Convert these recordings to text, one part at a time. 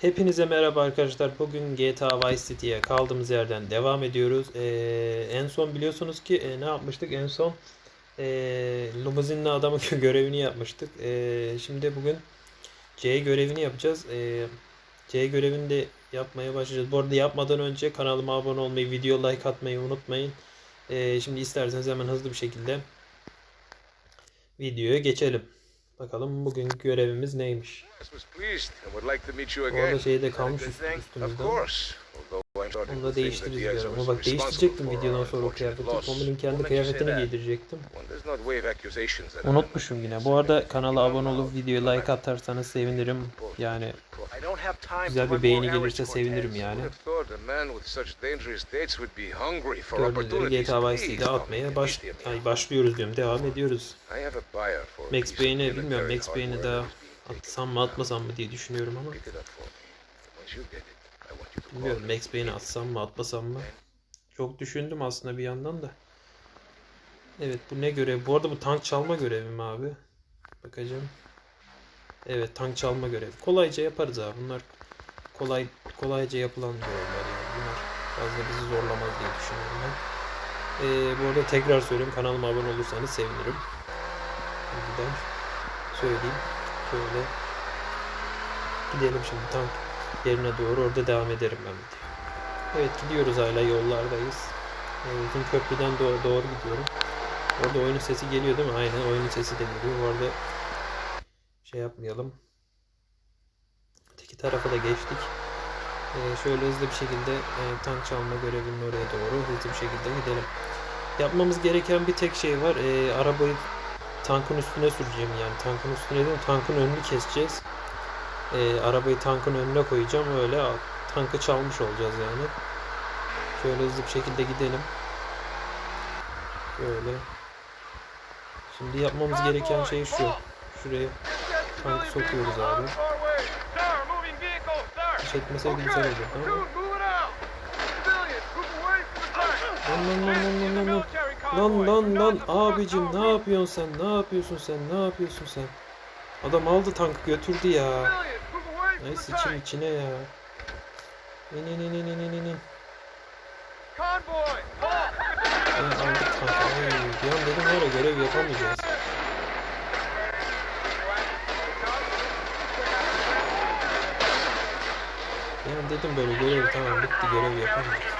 Hepinize merhaba arkadaşlar. Bugün GTA Vice City'ye kaldığımız yerden devam ediyoruz. Ee, en son biliyorsunuz ki e, ne yapmıştık? En son e, limuzinli adamın görevini yapmıştık. E, şimdi bugün C görevini yapacağız. E, C görevini de yapmaya başlayacağız. Bu arada yapmadan önce kanalıma abone olmayı, video like atmayı unutmayın. E, şimdi isterseniz hemen hızlı bir şekilde videoya geçelim. Bakalım bugünkü görevimiz neymiş. Orada şeyde kalmış üstümüzden. Onu da değiştiririz diyorum. Ama bak değiştirecektim videodan sonra o kıyafeti. Tomlin'in kendi kıyafetini giydirecektim. Unutmuşum yine. Bu arada kanala abone olup videoya like atarsanız sevinirim. Yani güzel bir beğeni gelirse sevinirim yani. Gördüğünüz gibi GTA Vice City'de atmaya baş, ay başlıyoruz diyorum. Devam ediyoruz. Max Payne'i bilmiyorum. Max Payne'i daha atsam mı atmasam mı diye düşünüyorum ama. Bilmiyorum. Max Payne'i atsam mı atmasam mı? Çok düşündüm aslında bir yandan da. Evet bu ne görev? Bu arada bu tank çalma görevi mi abi? Bakacağım. Evet tank çalma görevi. Kolayca yaparız abi. Bunlar kolay kolayca yapılan görevler yani. Bunlar fazla bizi zorlamaz diye düşünüyorum ben. Ee, bu arada tekrar söyleyeyim kanalıma abone olursanız sevinirim. Şimdiden söyleyeyim. Şöyle gidelim şimdi tank yerine doğru orada devam ederim ben de. Evet gidiyoruz hala yollardayız. Ee, uzun köprüden doğru, doğru gidiyorum. Orada oyunun sesi geliyor değil mi? Aynen oyunun sesi de geliyor. Bu arada şey yapmayalım. Teki tarafa da geçtik. Ee, şöyle hızlı bir şekilde e, tank çalma görevinin oraya doğru hızlı bir şekilde gidelim. Yapmamız gereken bir tek şey var. Ee, arabayı tankın üstüne süreceğim yani. Tankın üstüne değil tankın önünü keseceğiz. Ee, arabayı tankın önüne koyacağım. Öyle tankı çalmış olacağız yani. Şöyle hızlı bir şekilde gidelim. Böyle. Şimdi yapmamız gereken şey şu. Şuraya tankı sokuyoruz abi. Çekmeseydi güzel olurdu ama. Lan lan lan lan lan lan. Lan lan lan abicim ne yapıyorsun sen? Ne yapıyorsun sen? Ne yapıyorsun sen? Adam aldı tankı götürdü ya. Ay sıçın içine ya. İn in in in in in in in. Ya aldık tankı. Ay bir an dedim var ya görev yapamayacağız. An dedim böyle görev tamam bitti görev yapamayacağız.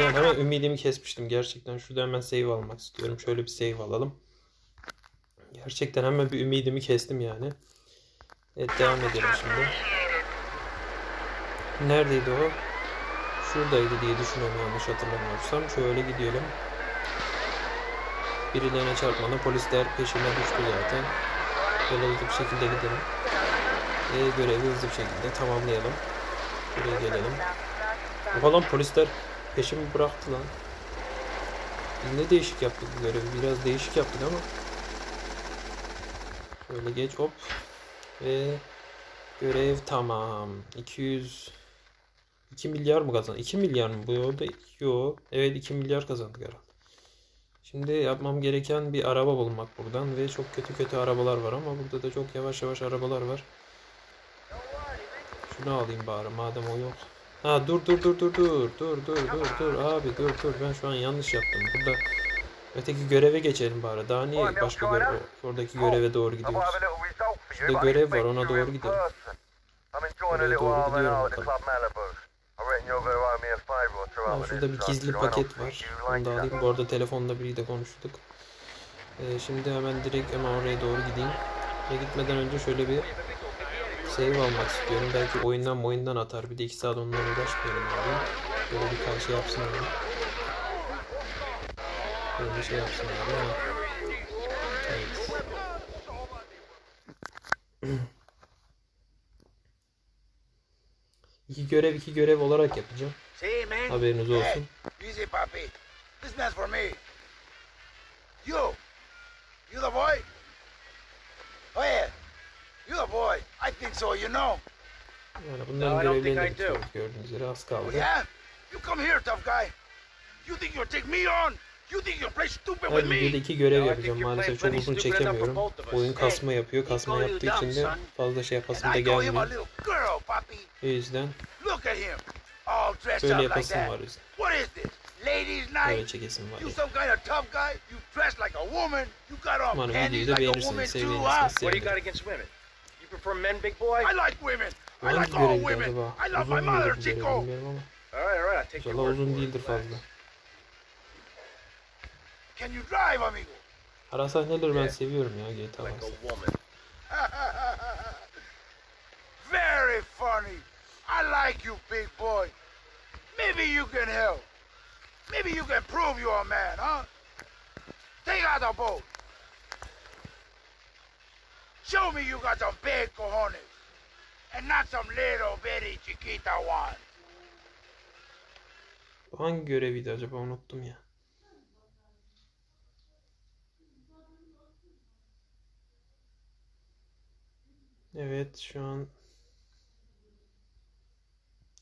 Yani hemen ümidimi kesmiştim gerçekten. Şurada hemen save almak istiyorum. Şöyle bir save alalım. Gerçekten hemen bir ümidimi kestim yani. Evet devam edelim şimdi. Neredeydi o? Şuradaydı diye düşünüyorum yanlış hatırlamıyorsam. Şöyle gidelim. Birilerine çarpmadan polisler peşime düştü zaten. Böyle hızlı bir şekilde gidelim. Ve görevi hızlı bir şekilde tamamlayalım. Buraya gelelim. Falan polisler peşimi bıraktı lan. Biz ne değişik yaptık görevi. Biraz değişik yaptık ama. Şöyle geç hop. Ve görev tamam. 200 2 milyar mı kazandı? 2 milyar mı? Bu yolda yok. Evet 2 milyar kazandık herhalde. Şimdi yapmam gereken bir araba bulmak buradan ve çok kötü kötü arabalar var ama burada da çok yavaş yavaş arabalar var. Şunu alayım bari madem o yok. Ha dur dur dur dur dur dur dur dur dur abi dur dur ben şu an yanlış yaptım. Burada öteki göreve geçelim bari. Daha niye başka görev oradaki göreve doğru gidiyoruz? Şurada görev var ona doğru gidelim. Oraya doğru gidiyorum bakalım. Ha, şurada bir gizli paket var. Onu da alayım. Bu arada telefonda biriyle konuştuk. Ee, şimdi hemen direkt hemen oraya doğru gideyim. Ve gitmeden önce şöyle bir save almak istiyorum. Belki oyundan oyundan atar. Bir de 2 saat onunla uğraşmayalım abi. Böyle bir karşı yapsın abi. Böyle bir şey yapsın abi. Ha. Görev iki görev olarak yapacağım. Haberiniz olsun. Easy, papi. This man's for me. You. You the boy? Oh, yeah. You the boy. I think so, you know. Yani bunların görevlerini de do. tutuyoruz gördüğünüz üzere az Oh, kaldı. yeah? You come here, tough guy. You think you'll take me on? You think you play stupid Her with me? videoda iki görev yapacağım. Maalesef çok uzun çekemiyorum. Oyun kasma yapıyor. Kasma yaptığı için de fazla şey yapasım da gelmiyor. O yüzden böyle yapasım var. o yüzden. What is this? Ladies' Böyle çekesim var. You ya. some kind of tough guy? You dress like a woman? You got on Umarım videoyu da beğenirsiniz, too, huh? sevdiğiniz What do you got sevinirim. against women? You prefer men, big boy? I like women. I Hangi like all görevdi women. acaba? I love my Uzun mother, mudur bu görev Chico. bilmiyorum ama. All right, all right. I'll take your İnşallah word uzun for it. Değildir Relax. fazla. Can you drive, amigo? Ara sahneleri ben seviyorum ya GTA Like Vice'da. a woman. Very funny. I like you, big boy. Maybe you can help. Maybe you can prove you're a man, huh? Take out the boat. Show me you got some big cojones. And not some little bitty chiquita one. Bu hangi göreviydi acaba unuttum ya. Evet şu an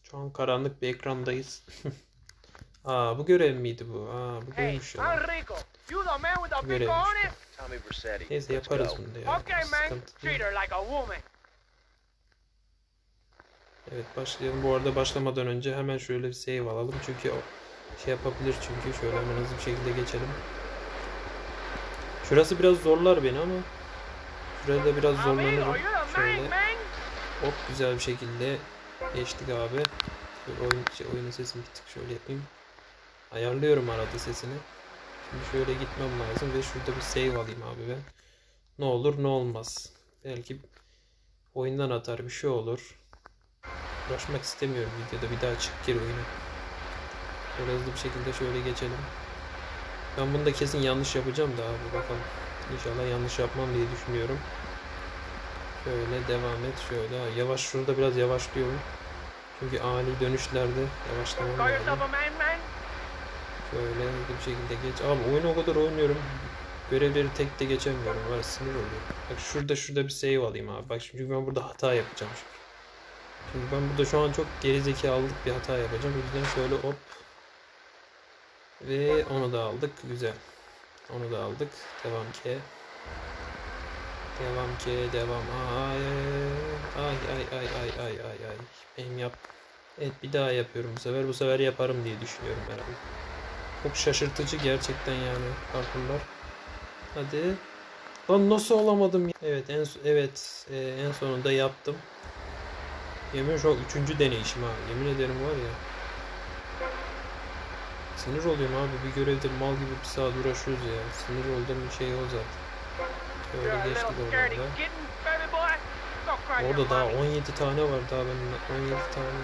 şu an karanlık bir ekrandayız. Aa bu görev miydi bu? Aa bu görmüş ya. Big Görevmiş. Neyse yaparız bunu da ya. Okay, man. Sıkıntı Treat değil. her like a woman. Evet başlayalım. Bu arada başlamadan önce hemen şöyle bir save alalım. Çünkü o şey yapabilir çünkü. Şöyle hemen hızlı bir şekilde geçelim. Şurası biraz zorlar beni ama şurada biraz zorlanırım. Şöyle hop güzel bir şekilde geçtik abi. Şöyle oyun, şey, oyunun sesini bir tık şöyle yapayım. Ayarlıyorum arada sesini. Şimdi şöyle gitmem lazım ve şurada bir save alayım abi ben. Ne olur ne olmaz. Belki oyundan atar bir şey olur. Uğraşmak istemiyorum videoda bir daha çık gir oyuna. Şöyle hızlı bir şekilde şöyle geçelim. Ben bunu da kesin yanlış yapacağım da abi bakalım. İnşallah yanlış yapmam diye düşünüyorum. Şöyle devam et şöyle. Yavaş şurada biraz yavaşlıyorum. Çünkü ani dönüşlerde yavaşlamam lazım. Şöyle bir şekilde geç. Abi oyunu o kadar oynuyorum. Görevleri tek de geçemiyorum. Var sinir oluyor. Bak şurada şurada bir save alayım abi. Bak çünkü ben burada hata yapacağım şimdi. Çünkü ben burada şu an çok gerizekalılık bir hata yapacağım. O yüzden şöyle hop. Ve onu da aldık. Güzel. Onu da aldık. Devam ki. Devam ki. Devam. Ay ay ay ay ay ay ay ay. Benim yap. Evet bir daha yapıyorum bu sefer. Bu sefer yaparım diye düşünüyorum herhalde. Çok şaşırtıcı gerçekten yani parkurlar. Hadi. Lan nasıl olamadım ya? Evet en evet e, en sonunda yaptım. Yemin şu üçüncü deneyişim ha. Yemin ederim var ya. Sinir oluyorum abi bir görevde mal gibi bir saat uğraşıyoruz ya. Sinir olduğum bir şey o zaten. Geçtik Orada daha mommy. 17 tane var daha benim 17 tane.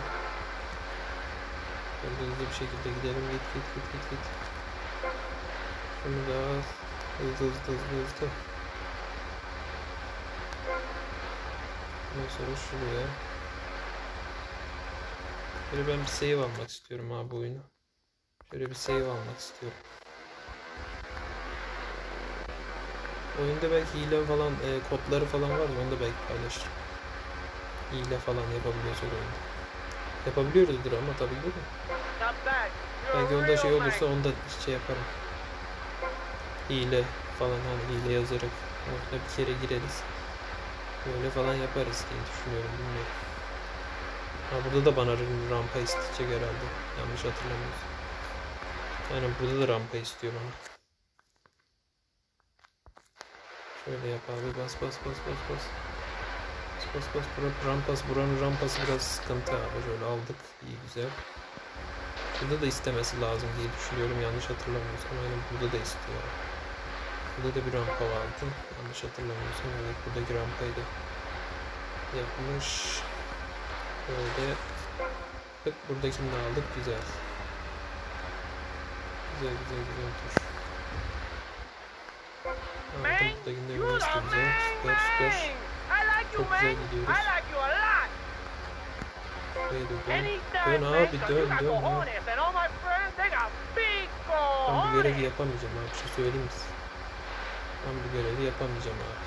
Böyle hızlı bir şekilde gidelim git git git git git. Şunu da hızlı hızlı hızlı hızlı. Ondan sonra şuraya. Böyle ben bir save almak istiyorum abi bu oyunu. Şöyle bir save almak istiyorum. Oyunda belki hile falan e, kodları falan var onu da belki paylaşırım. Hile falan yapabiliyoruz oyunda. Yapabiliyoruzdur ama tabii ki de. Not bad. You're Belki onda şey olursa man. onda şey yaparım. Hile falan hani hile yazarak orada bir kere gireriz. Böyle falan yaparız diye düşünüyorum bilmiyorum. Ha burada da bana rampa isteyecek herhalde. Yanlış hatırlamıyorsam. Aynen burada da rampa istiyor bana. Şöyle yap abi bas bas bas bas bas. Bas bas bas bura rampas buranın rampası biraz sıkıntı abi şöyle aldık iyi güzel. Burada da istemesi lazım diye düşünüyorum yanlış hatırlamıyorsam aynen burada da istiyor. Burada da bir rampa vardı yanlış hatırlamıyorsam evet buradaki rampayı da yapmış. Böyle Bak buradakini de aldık güzel. Güzel güzel güzel tur. You're. I like you. I like you a lot. Buraya da dön. Abi dön dön. Ben bu görevi yapamayacağım abi. Bir şey söyleyeyim mi? Ben bu görevi yapamayacağım abi.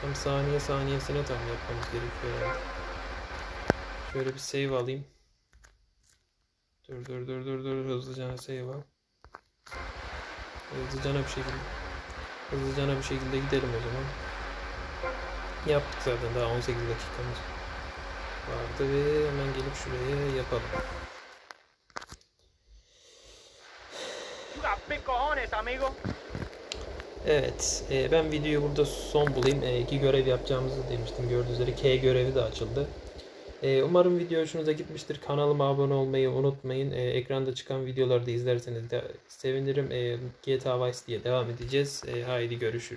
Tam saniye saniyesine tam yapmamız gerekiyor herhalde. Şöyle bir save alayım. Dur dur dur dur dur hızlıca save al. Hızlıca bir şekilde hızlıca bir şekilde gidelim o zaman. Yaptık zaten daha 18 dakikamız vardı ve hemen gelip şuraya yapalım. Evet, e, ben videoyu burada son bulayım. E, iki görev yapacağımızı demiştim. Gördüğünüz üzere K görevi de açıldı. E, umarım video hoşunuza gitmiştir. Kanalıma abone olmayı unutmayın. E, ekranda çıkan videoları da izlerseniz de sevinirim. E, GTA Vice diye devam edeceğiz. Haydi görüşürüz.